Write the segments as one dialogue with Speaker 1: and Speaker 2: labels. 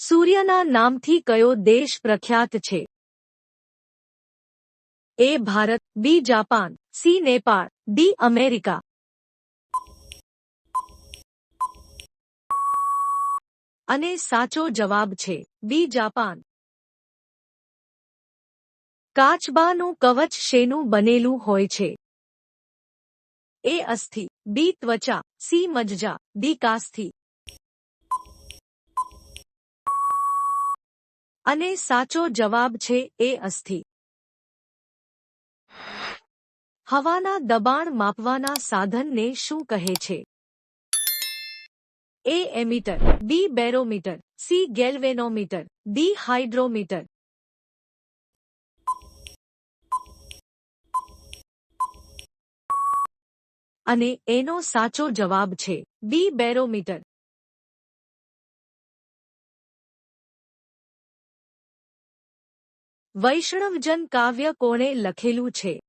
Speaker 1: સૂર્યના નામથી કયો દેશ પ્રખ્યાત છે? A Bharat, B Japan, C Nepal, D America. અને સાચો જવાબ છે, બી જાપાન. કાચબાનું કવચ શેનું બનેલું હોય છે? એ અસ્થિ, બી ત્વચા, સી મજજા, ડી કાસ્થિ. અને સાચો જવાબ છે એ અસ્થિ. હવાના દબાણ માપવાના સાધનને શું કહે છે? A ammeter B barometer C galvanometer D hydrometer. અને એનો સાચો જવાબ છે બી બેરોમીટર. વૈષ્ણવજન કાવ્ય કોણે લખેલું છે?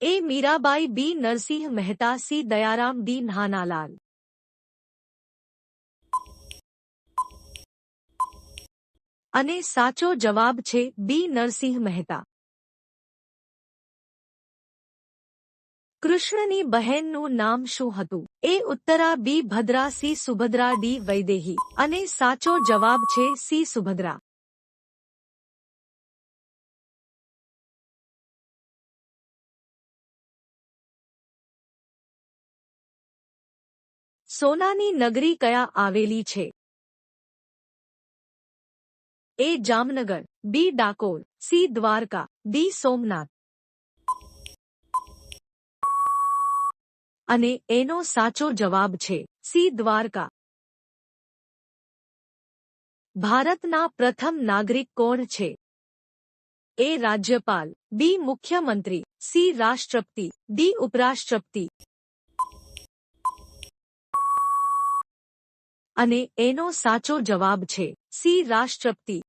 Speaker 1: A Mirabai B Narsinh Mehta C Dayaram D Nanalal. અને સાચો જવાબ છે બી નરસિંહ મહેતા. કૃષ્ણની બહેનનું નામ શું હતું? A Uttara B Bhadra C Subhadra D Vaidehi. અને સાચો જવાબ છે સી સુભદ્રા. સોનાની નગરી કયા આવેલી છે? A Jamnagar, B Dakor, C Dwarka, D Somnath. અને એનો સાચો જવાબ છે સી દ્વારકા. ભારતના પ્રથમ નાગરિક કોણ છે? એ રાજ્યપાલ, બી મુખ્યમંત્રી, સી રાષ્ટ્રપતિ, ડી ઉપરાષ્ટ્રપતિ. અને એનો સાચો જવાબ છે. સી. રાષ્ટ્રપતિ.